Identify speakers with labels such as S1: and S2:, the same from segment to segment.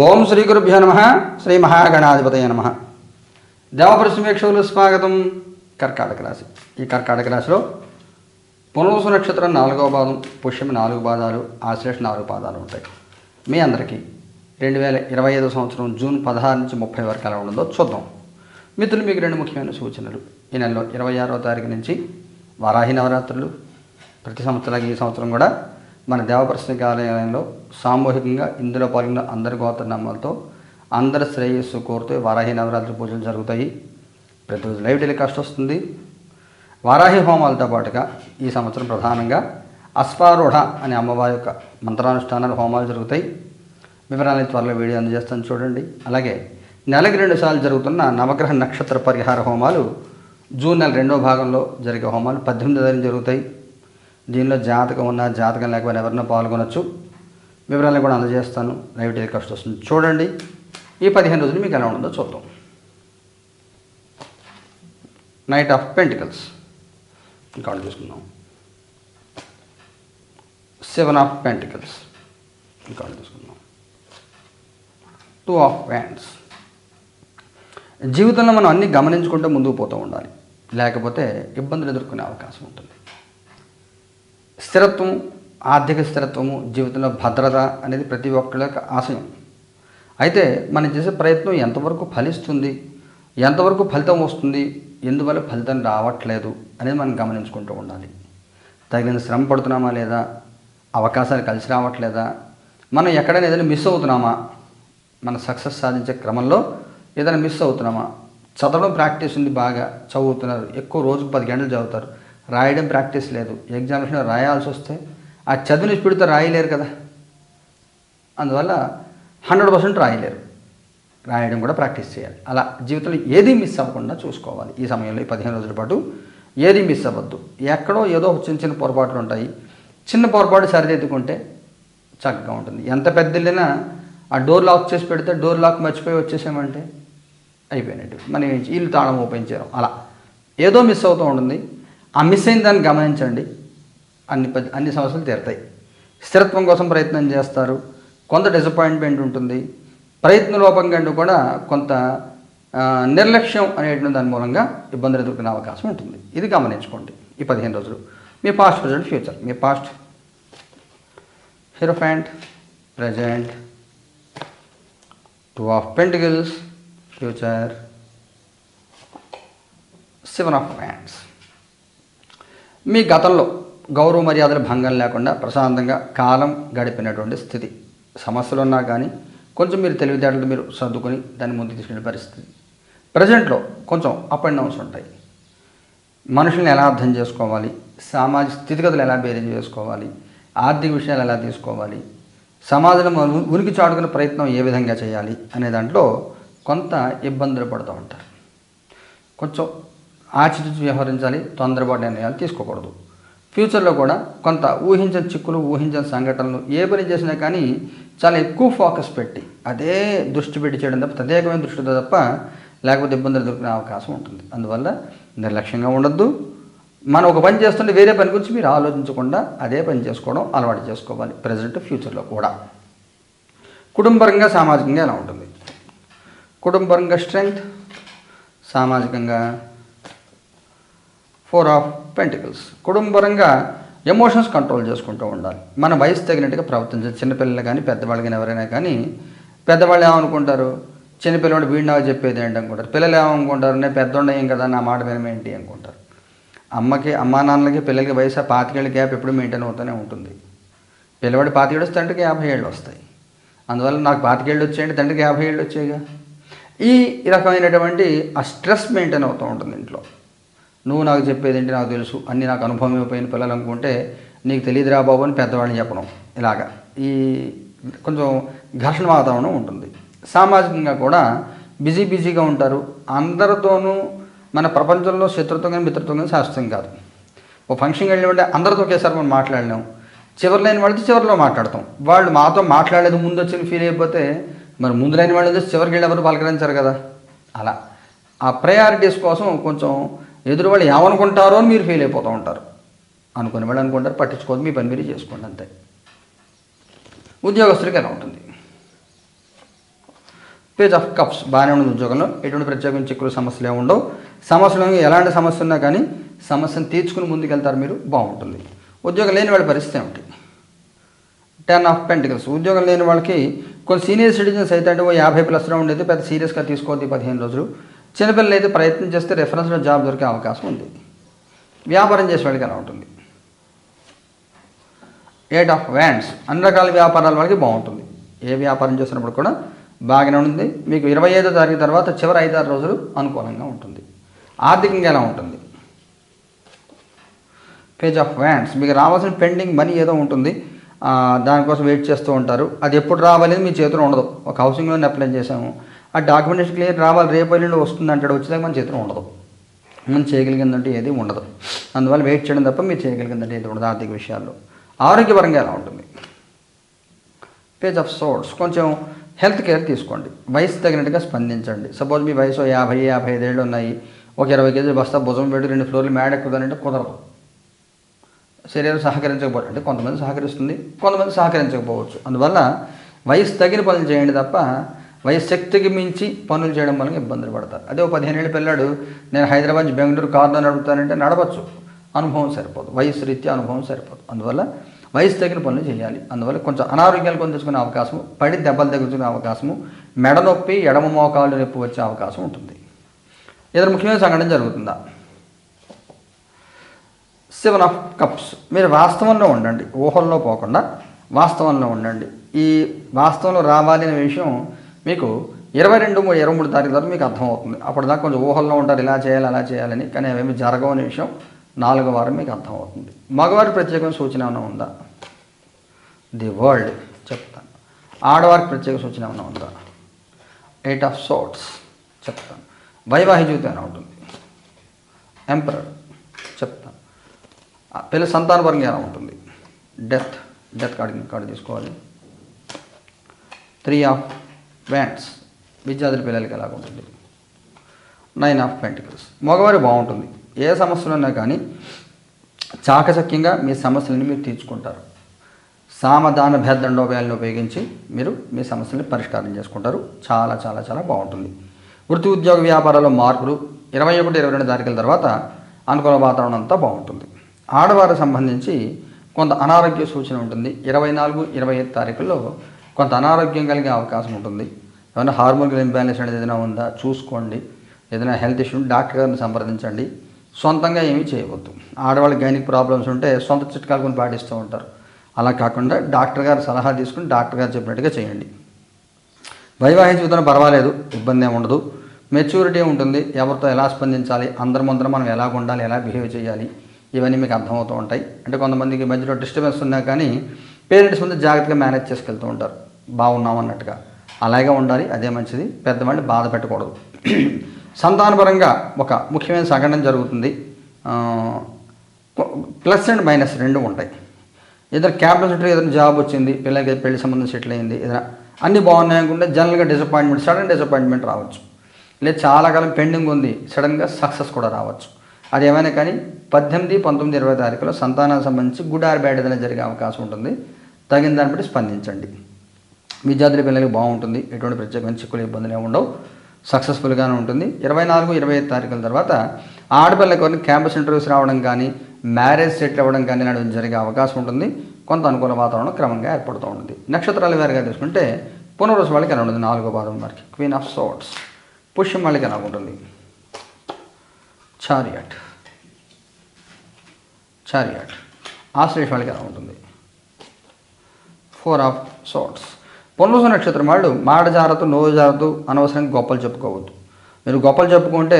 S1: ఓం శ్రీ గురుభ్యో నమ శ్రీ మహాగణాధిపతయ నమ. దేవపరిశమేక్షకులు స్వాగతం. కర్కాటక రాశి. ఈ కర్కాటక రాశిలో పునరుసు నక్షత్రం నాలుగవ పాదం పుష్యం నాలుగు పాదాలు ఆశ్లేష నాలుగు పాదాలు ఉంటాయి. మీ అందరికీ రెండు వేల ఇరవై ఐదు సంవత్సరం జూన్ పదహారు నుంచి ముప్పై వరకు ఎలా ఉండదో చూద్దాం. మిత్రులు మీకు రెండు ముఖ్యమైన సూచనలు. ఈ నెలలో ఇరవై ఆరవ తారీఖు నుంచి వారాహి నవరాత్రులు. ప్రతి సంవత్సరానికి ఈ సంవత్సరం కూడా మన దేవప్రసన్న ఆలయంలో సామూహికంగా ఇందులో పాల్గొన్న అందరి గోత్రనామాలతో అందరి శ్రేయస్సు కోరుతూ వారాహి నవరాత్రి పూజలు జరుగుతాయి. ప్రతిరోజు లైవ్ టెలికాస్ట్ వస్తుంది. వారాహి హోమాలతో పాటుగా ఈ సంవత్సరం ప్రధానంగా అశ్వారూఢ అనే అమ్మవారి యొక్క మంత్రానుష్ఠానాలు హోమాలు జరుగుతాయి. వివరాలను త్వరలో వీడియో అందజేస్తాను చూడండి. అలాగే నెలకి రెండు సార్లు జరుగుతున్న నవగ్రహ నక్షత్ర పరిహార హోమాలు జూన్ నెల రెండో భాగంలో జరిగే హోమాలు పద్దెనిమిది తారీఖు జరుగుతాయి. దీనిలో జాతకం ఉన్న జాతకం లేకపోయినా ఎవరైనా పాల్గొనొచ్చు. వివరాలను కూడా అందజేస్తాను. లైవ్ టెలికాస్ట్ వస్తుంది. చూడండి. ఈ పదిహేను రోజులు మీకు ఎలా ఉంటుందో చూద్దాం. నైట్ ఆఫ్ పెంటికల్స్ ఇంకా చూసుకుందాం. సెవెన్ ఆఫ్ పెంటికల్స్ ఇంకా చూసుకుందాం. టూ ఆఫ్ వ్యాండ్స్ జీవితంలో మనం అన్నీ గమనించుకుంటూ ముందుకు పోతూ ఉండాలి. లేకపోతే ఇబ్బందులు ఎదుర్కొనే అవకాశం ఉంటుంది. స్థిరత్వం ఆర్థిక స్థిరత్వము జీవితంలో భద్రత అనేది ప్రతి ఒక్కరి యొక్క ఆశయం. అయితే మనం చేసే ప్రయత్నం ఎంతవరకు ఫలిస్తుంది? ఎంతవరకు ఫలితం వస్తుంది? ఎందువల్ల ఫలితం రావట్లేదు? అనేది మనం గమనించుకుంటూ ఉండాలి. తగిన శ్రమ పడుతున్నామా లేదా? అవకాశాలు కలిసి రావట్లేదా? మనం ఎక్కడైనా ఏదైనా మిస్ అవుతున్నామా? మన సక్సెస్ సాధించే క్రమంలో ఏదైనా మిస్ అవుతున్నామా? చదవడం ప్రాక్టీస్ ఉంది బాగా చదువుతున్నారు. ఎక్కువ రోజుకు పది గంటలు చదువుతారు. రాయడం ప్రాక్టీస్ లేదు. ఎగ్జామినేషన్ రాయాల్సి వస్తే ఆ చదువుని స్పీడ్తో రాయలేరు కదా. అందువల్ల హండ్రెడ్ పర్సెంట్ రాయలేరు. రాయడం కూడా ప్రాక్టీస్ చేయాలి. అలా జీవితంలో ఏది మిస్ అవ్వకుండా చూసుకోవాలి. ఈ సమయంలో ఈ పదిహేను రోజుల పాటు ఏది మిస్ అవ్వద్దు. ఎక్కడో ఏదో చిన్న చిన్న పొరపాట్లు ఉంటాయి. చిన్న పొరపాటు సరిదిద్దుకుంటే చక్కగా ఉంటుంది. ఎంత పెద్ద వెళ్ళినా ఆ డోర్ లాక్ చేసి పెడితే డోర్ లాక్ మర్చిపోయి వచ్చేసామంటే అయిపోయినట్టు. మనం ఇల్లు తాళం ఓపెన్ చేయడం అలా ఏదో మిస్ అవుతూ ఉంటుంది. ఆ మిస్ అయిన దాన్ని గమనించండి. అన్ని ప- అన్ని సమస్యలు తీరుతాయి. స్థిరత్వం కోసం ప్రయత్నం చేస్తారు. కొంత డిసప్పాయింట్మెంట్ ఉంటుంది. ప్రయత్న లోపం కంటే కూడా కొంత నిర్లక్ష్యం అనేటువంటి దాని మూలంగా ఇబ్బందులు ఎదుర్కొనే అవకాశం ఉంటుంది. ఇది గమనించుకోండి ఈ పదిహేను రోజులు. మీ past present future me past hierophant present two of pentacles future seven of hands మీ గతంలో గౌరవ మర్యాదల భంగం లేకుండా ప్రశాంతంగా కాలం గడిపినటువంటి స్థితి. సమస్యలు ఉన్నా కానీ కొంచెం మీరు తెలివితేటలు మీరు సర్దుకొని దాన్ని ముందుకు తీసుకెళ్ళే పరిస్థితి. ప్రజెంట్లో కొంచెం అప్ అండ్ డౌన్స్ ఉంటాయి. మనుషుల్ని ఎలా అర్థం చేసుకోవాలి? సామాజిక స్థితిగతులు ఎలా బేరీజ్ చేసుకోవాలి? ఆర్థిక విషయాలు ఎలా తీసుకోవాలి? సమాజంలో ఉనికి చాటుకునే ప్రయత్నం ఏ విధంగా చేయాలి అనే దాంట్లో కొంత ఇబ్బందులు పడుతూ ఉంటారు. కొంచెం ఆచితూచి వ్యవహరించాలి తొందరపాటు నిర్ణయాలు తీసుకోకూడదు. ఫ్యూచర్లో కూడా కొంత ఊహించని చిక్కులు ఊహించని సంఘటనలు ఏ పని చేసినా కానీ చాలా ఎక్కువ ఫోకస్ పెట్టి అదే దృష్టి పెట్టి చేయడం తప్ప ప్రత్యేకమైన దృష్టితో తప్ప లేకపోతే ఇబ్బందులు దొరికిన అవకాశం ఉంటుంది. అందువల్ల నిర్లక్ష్యంగా ఉండొద్దు. మనం ఒక పని చేస్తుంటే వేరే పని గురించి మీరు ఆలోచించకుండా అదే పని చేసుకోవడం అలవాటు చేసుకోవాలి. ప్రజెంట్ ఫ్యూచర్లో కూడా. కుటుంబరంగా సామాజికంగా ఎలా ఉంటుంది? కుటుంబరంగా స్ట్రెంగ్త్ సామాజికంగా ఫోర్ ఆఫ్ పెంటికల్స్. కుటుంబరంగా ఎమోషన్స్ కంట్రోల్ చేసుకుంటూ ఉండాలి. మన వయసు తగినట్టుగా ప్రవర్తించాలి చిన్నపిల్లలు కానీ పెద్దవాళ్ళు కానీ ఎవరైనా కానీ. పెద్దవాళ్ళు ఏమనుకుంటారు? చిన్నపిల్లవాడు వీడి నాకు చెప్పేది ఏంటి అనుకుంటారు? పిల్లలు ఏమనుకుంటారు? నేను పెద్దోండ ఏం కదా నా మాట వినమేంటి అనుకుంటారు? అమ్మకి అమ్మా నాన్నలకి పిల్లలకి వయసు పాతికేళ్ళ గ్యాప్ ఎప్పుడు మెయింటైన్ అవుతూనే ఉంటుంది. పిల్లవాడు పాతికేళ్ళు వస్తే తండ్రికి యాభై ఏళ్ళు వస్తాయి. అందువల్ల నాకు పాతికేళ్ళు వచ్చాయంటే తండ్రికి యాభై ఏళ్ళు వచ్చాయిగా ఈ రకమైనటువంటి ఆ స్ట్రెస్ మెయింటైన్ అవుతూ ఉంటుంది ఇంట్లో. నువ్వు నాకు చెప్పేది ఏంటి నాకు తెలుసు. అన్నీ నాకు అనుభవం అయిపోయిన పిల్లలు అనుకుంటే నీకు తెలియదురా బాబు అని పెద్దవాళ్ళని చెప్పడం. ఇలాగా. ఈ కొంచెం ఘర్షణ వాతావరణం ఉంటుంది. సామాజికంగా కూడా బిజీ బిజీగా ఉంటారు. అందరితోనూ మన ప్రపంచంలో శత్రుత్వం కానీ మిత్రత్వం కానీ శాస్త్రం కాదు. ఓ ఫంక్షన్కి వెళ్ళి అందరితో ఒకేసారి మనం మాట్లాడలేము చివరి లేని వాళ్ళతో చివరిలో మాట్లాడతాం. వాళ్ళు మాతో మాట్లాడలేదు ముందు వచ్చిన ఫీల్ అయిపోతే మరి ముందు లేని వాళ్ళు చివరికి వెళ్ళి ఎవరు పలకరించారు కదా? అలా. ఆ ప్రయారిటీస్ కోసం కొంచెం ఎదురు వాళ్ళు ఏమనుకుంటారో అని మీరు ఫీల్ అయిపోతూ ఉంటారు. అనుకుని వాళ్ళు అనుకుంటారు పట్టించుకోవద్దు మీ పని మీరు చేసుకోండి అంతే. ఉద్యోగస్తులకి ఎలా ఉంటుంది? పేజ్ ఆఫ్ కప్స్ బాగానే ఉంది ఉద్యోగంలో. ఎటువంటి ప్రత్యేకమైన చిక్కులు సమస్యలు ఏమి ఉండవు. సమస్యలు ఎలాంటి సమస్య ఉన్నా కానీ సమస్యను తీర్చుకుని ముందుకెళ్తారు మీరు బాగుంటుంది. ఉద్యోగం లేని వాళ్ళ పరిస్థితి ఏమిటి? టెన్ ఆఫ్ పెంటికల్స్ ఉద్యోగం లేని వాళ్ళకి కొన్ని సీనియర్ సిటిజన్స్ అయితే అంటే ఓ యాభై ప్లస్లో ఉండేది పెద్ద సీరియస్గా తీసుకోవద్దు పదిహేను రోజులు. చిన్నపిల్లలు అయితే ప్రయత్నం చేస్తే రెఫరెన్స్లో జాబ్ దొరికే అవకాశం ఉంది. వ్యాపారం చేసే వాళ్ళకి అలా ఉంటుంది. ఎయిట్ ఆఫ్ వ్యాండ్స్ అన్ని రకాల వ్యాపారాల వాళ్ళకి బాగుంటుంది. ఏ వ్యాపారం చేసినప్పుడు కూడా బాగానే ఉంటుంది మీకు ఇరవై ఐదో తారీఖు తర్వాత చివరి ఐదారు రోజులు అనుకూలంగా ఉంటుంది. ఆర్థికంగా ఎలా ఉంటుంది? పేజ్ ఆఫ్ వ్యాండ్స్ మీకు రావాల్సిన పెండింగ్ మనీ ఏదో ఉంటుంది. దానికోసం వెయిట్ చేస్తూ ఉంటారు. అది ఎప్పుడు రావాలనేది మీ చేతిలో ఉండదు. ఒక హౌసింగ్ లోన్ అప్లై చేసాము ఆ డాక్యుమెంటేషన్ క్లియర్ రావాలి రేపు ఎల్లుండి వస్తుంది అంటాడు వచ్చేదాకా మన చేతిలో ఉండదు. మనం చేయగలిగిందంటే ఏది ఉండదు. అందువల్ల వెయిట్ చేయడం తప్ప మీరు చేయగలిగిందంటే ఏది ఉండదు ఆర్థిక విషయాల్లో. ఆరోగ్యపరంగా ఎలా ఉంటుంది? పేజ్ ఆఫ్ సోర్స్ కొంచెం హెల్త్ కేర్ తీసుకోండి. వయసు తగినట్టుగా స్పందించండి. సపోజ్ మీ వయసు యాభై యాభై ఐదేళ్ళు ఉన్నాయి. ఒక ఇరవై కేజీలు బస్తా భుజం పెట్టి రెండు ఫ్లోర్లు మేడ ఎక్కుదంటే కుదరదు. శరీరం సహకరించకపోవచ్చు అంటే కొంతమంది సహకరిస్తుంది కొంతమంది సహకరించకపోవచ్చు. అందువల్ల వయసు తగిన పనులు చేయండి తప్ప వయశక్తికి శక్తికి మించి పనులు చేయడం వలన ఇబ్బందులు పడతారు. అదే ఒక పదిహేను పిల్లాడు నేను హైదరాబాద్ నుంచి బెంగళూరు కారులో నడుపుతానంటే నడవచ్చు. అనుభవం సరిపోదు. వయసు రీత్యా అనుభవం సరిపోదు. అందువల్ల వయసు తగిన పనులు చేయాలి. అందువల్ల కొంచెం అనారోగ్యాలు కొని తెచ్చుకునే అవకాశము పడి దెబ్బలు తగ్గించుకునే అవకాశము మెడ నొప్పి ఎడమ మోకాలు నొప్పి వచ్చే అవకాశం ఉంటుంది. ఇద్దరు ముఖ్యమైన సంఘటన జరుగుతుందా? Seven of cups. మీరు వాస్తవంలో ఉండండి. ఊహల్లో పోకుండా వాస్తవంలో ఉండండి. ఈ వాస్తవంలో రావాలి అనే విషయం మీకు ఇరవై రెండు మూడు ఇరవై మూడు తారీఖు తర్వాత మీకు అర్థమవుతుంది అప్పటిదాకా కొంచెం ఊహల్లో ఉంటారు ఇలా చేయాలి అలా చేయాలని కానీ అవేమి జరగవని విషయం నాలుగో వారం మీకు అర్థమవుతుంది మగవారి ప్రత్యేకమైన సూచన ఏమైనా ఉందా? ది వరల్డ్ చెప్తాను. ఆడవారికి ప్రత్యేక సూచన ఏమైనా ఉందా? ఎయిట్ ఆఫ్ సోట్స్ చెప్తాను. వైవాహిక జీవితం ఏమైనా ఉంటుంది? ఎంపరర్ చెప్తాను. ఆ పిల్ల వర్గం ఎలా ఉంటుంది? డెత్ డెత్ కార్డు కార్డు తీసుకోవాలి. త్రీ ఆఫ్ వ్యాండ్స్ విద్యార్థుల పిల్లలకి ఎలాగ ఉంటుంది? నైన్ ఆఫ్ పెంటికల్స్ మగవారి బాగుంటుంది. ఏ సమస్యలు ఉన్నా కానీ చాకచక్యంగా మీ సమస్యలను మీరు తీర్చుకుంటారు. సామధాన భేదండోపాయాలను ఉపయోగించి మీరు మీ సమస్యల్ని పరిష్కారం చేసుకుంటారు. చాలా చాలా చాలా బాగుంటుంది. వృత్తి ఉద్యోగ వ్యాపారాల్లో మార్పులు ఇరవై ఒకటి ఇరవై రెండు తారీఖుల తర్వాత అనుకూల వాతావరణం అంతా బాగుంటుంది. ఆడవారికి సంబంధించి కొంత అనారోగ్య సూచన ఉంటుంది. ఇరవై నాలుగు ఇరవై ఐదు తారీఖుల్లో కొంత అనారోగ్యం కలిగే అవకాశం ఉంటుంది. ఏమైనా హార్మోన్ ఇంబ్యాలెన్స్ అనేది ఏదైనా ఉందా? చూసుకోండి. ఏదైనా హెల్త్ ఇష్యూ డాక్టర్ గారిని సంప్రదించండి. సొంతంగా ఏమీ చేయవద్దు. ఆడవాళ్ళకి గైనిక్ ప్రాబ్లమ్స్ ఉంటే సొంత చిట్కాలు కొన్ని పాటిస్తూ ఉంటారు. అలా కాకుండా డాక్టర్ గారి సలహా తీసుకుని డాక్టర్ గారు చెప్పినట్టుగా చేయండి. వైవాహిక జీవితంలో పర్వాలేదు. ఇబ్బంది ఏమి ఉండదు. మెచ్యూరిటీ ఉంటుంది. ఎవరితో ఎలా స్పందించాలి? అందరి ముందర మనం ఎలా ఉండాలి? ఎలా బిహేవ్ చేయాలి? ఇవన్నీ మీకు అర్థమవుతూ ఉంటాయి. అంటే కొంతమందికి మధ్యలో డిస్టర్బెన్స్ ఉన్నా కానీ పేరెంట్స్ ముందు జాగ్రత్తగా మేనేజ్ చేసుకెళ్తూ ఉంటారు. బాగున్నాం అన్నట్టుగా. అలాగే ఉండాలి అదే మంచిది. పెద్దవాళ్ళని బాధ పెట్టకూడదు. సంతానపరంగా ఒక ముఖ్యమైన సంఘటన జరుగుతుంది. ప్లస్ అండ్ మైనస్ రెండు ఉంటాయి. ఏదైనా క్యాపిటల్ ఇంటర్వ్యూ ఏదైనా జాబ్ వచ్చింది పిల్లలకి పెళ్ళి సంబంధం సెటిల్ అయింది ఏదైనా అన్నీ బాగున్నాయి అనుకుంటే జనరల్గా డిసప్పాయింట్మెంట్ సడన్ డిసప్పాయింట్మెంట్ రావచ్చు. లేదు చాలా కాలం పెండింగ్ ఉంది సడన్గా సక్సెస్ కూడా రావచ్చు. అది ఏమైనా కానీ పద్దెనిమిది పంతొమ్మిది ఇరవై తారీఖులో సంతానానికి సంబంధించి గుడ్ ఆర్ బ్యాడ్ ఏదైనా జరిగే అవకాశం ఉంటుంది. తగిన దాన్ని బట్టి స్పందించండి. విద్యార్థుల పిల్లలకి బాగుంటుంది. ఎటువంటి ప్రత్యేకమైన చిక్కులు ఇబ్బందులు ఏమి ఉండవు. సక్సెస్ఫుల్గానే ఉంటుంది. ఇరవై నాలుగు ఇరవై ఐదు తారీఖుల తర్వాత ఆడపిల్లలకు క్యాంపస్ ఇంటర్వ్యూస్ రావడం కానీ మ్యారేజ్ సెటిల్ అవ్వడం కానీ ఇలాంటివి జరిగే అవకాశం ఉంటుంది. కొంత అనుకూల వాతావరణం క్రమంగా ఏర్పడుతూ ఉంటుంది. నక్షత్రాల వారిగా తీసుకుంటే పునరుసు వాళ్ళకి ఎలా ఉంటుంది? నాలుగో పాదం వారికి. క్వీన్ ఆఫ్ సోట్స్ పుష్యం వాళ్ళకి ఎలా ఉంటుంది? చారియట్ చారియట్ ఆశ్లేష వాళ్ళకి ఎలా ఉంటుంది? ఫోర్ ఆఫ్ సోట్స్ పొన్నుసు నక్షత్రం వాళ్ళు మాట జాగ్రత్త నోరు జాగ్రత్త అనవసరంగా గొప్పలు చెప్పుకోవద్దు. మీరు గొప్పలు చెప్పుకుంటే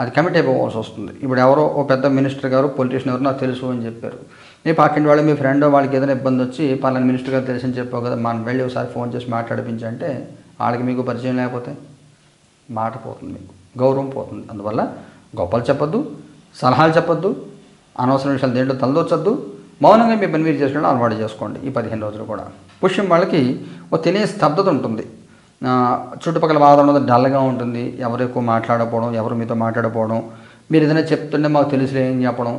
S1: అది కమిట్ అయిపోవాల్సి వస్తుంది. ఇప్పుడు ఎవరో ఓ పెద్ద మినిస్టర్ గారు పొలిటీషియన్ ఎవరు నాకు తెలుసు అని చెప్పారు. మీ పక్కింటి వాళ్ళు మీ ఫ్రెండ్ వాళ్ళకి ఏదైనా ఇబ్బంది వచ్చి పలానా మినిస్టర్ గారు తెలిసి అని చెప్పావు కదా మనం వెళ్ళి ఒకసారి ఫోన్ చేసి మాట్లాడిపించంటే వాళ్ళకి మీకు పరిచయం లేకపోతే మాట పోతుంది మీకు గౌరవం పోతుంది. అందువల్ల గొప్పలు చెప్పొద్దు సలహాలు చెప్పొద్దు అనవసరం విషయాలు దేంట్లో తలదొచ్చొద్దు మౌనంగా మీ పని మీరు చేసుకోవడం అలవాటు చేసుకోండి ఈ పదిహేను రోజులు కూడా. పుష్యం వాళ్ళకి ఒక తెలియని స్తబ్దత ఉంటుంది. చుట్టుపక్కల వాతావరణం డల్గా ఉంటుంది. ఎవరు ఎక్కువ మాట్లాడకపోవడం ఎవరు మీతో మాట్లాడకపోవడం మీరు ఏదైనా చెప్తుంటే మాకు తెలుసులే అని చెప్పడం.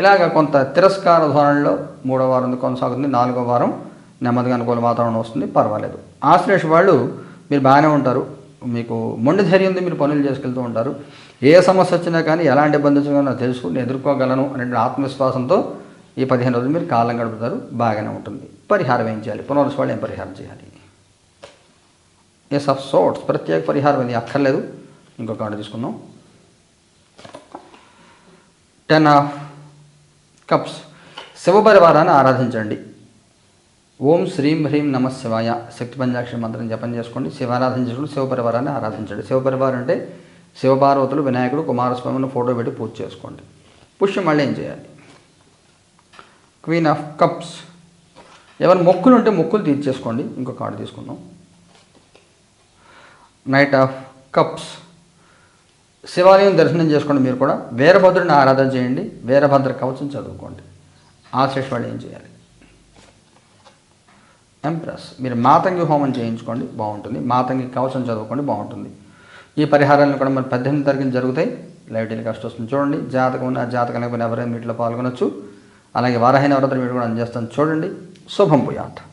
S1: ఇలాగ కొంత తిరస్కార ధోరణిలో మూడో వారం కొనసాగుతుంది. నాలుగో వారం నెమ్మదిగా అనుకూల వాతావరణం వస్తుంది. పర్వాలేదు. ఆశ్లేష వాళ్ళు మీరు బాగానే ఉంటారు. మీకు మొండి ధైర్యంతో ఉంది మీరు పనులు చేసుకెళ్తూ ఉంటారు. ఏ సమస్య వచ్చినా కానీ ఎలాంటి ఇబ్బంది వచ్చినా నాకు తెలుసు నేను ఎదుర్కోగలను అనే ఆత్మవిశ్వాసంతో ఈ పదిహేను రోజులు మీరు కాలం గడుపుతారు బాగానే ఉంటుంది. పరిహారం ఏం చేయాలి? పునరుస్ వాళ్ళు ఏం పరిహారం చేయాలి? ఎస్ ఆఫ్ సోట్స్ ప్రత్యేక పరిహారం ఇది అక్కర్లేదు. ఇంకొక కార్డు తీసుకుందాం. టెన్ ఆఫ్ కప్స్ శివపరివారాన్ని ఆరాధించండి. ఓం శ్రీం హ్రీం నమ శివాయ. శక్తి పంచాక్షరి మంత్రం జపం చేసుకోండి. శివారాధన చేసుకోండి శివపరివారాన్ని ఆరాధించండి. శివపరివారం అంటే శివపార్వతులు వినాయకుడు కుమారస్వామిని ఫోటో పెట్టి పూజ చేసుకోండి. పుష్యం మళ్ళీ ఏం చేయాలి? క్వీన్ ఆఫ్ కప్స్ ఎవరు మొక్కులు ఉంటే మొక్కులు తీర్చేసుకోండి. ఇంకో కార్డు తీసుకుందాం. నైట్ ఆఫ్ కప్స్ శివాలయం దర్శనం చేసుకోండి మీరు కూడా. వీరభద్రుని ఆరాధన చేయండి. వీరభద్ర కవచం చదువుకోండి. ఆశ్రేష్ వాళ్ళు ఏం చేయాలి? ఎంప్రెస్ మీరు మాతంగి హోమం చేయించుకోండి. బాగుంటుంది. మాతంగి కవచం చదువుకోండి. బాగుంటుంది. ఈ పరిహారాలను కూడా మరి పద్దెనిమిది తరగతి జరుగుతాయి. లైవ్ టెలికాస్ట్ వస్తుంది చూడండి. జాతకం ఉన్న జాతకం లేకపోయినా ఎవరైనా వీటిలో పాల్గొనొచ్చు. అలాగే వారాహి నవరాత్రి మీరు కూడా అందజేస్తాను. చూడండి. శుభం పుయాత్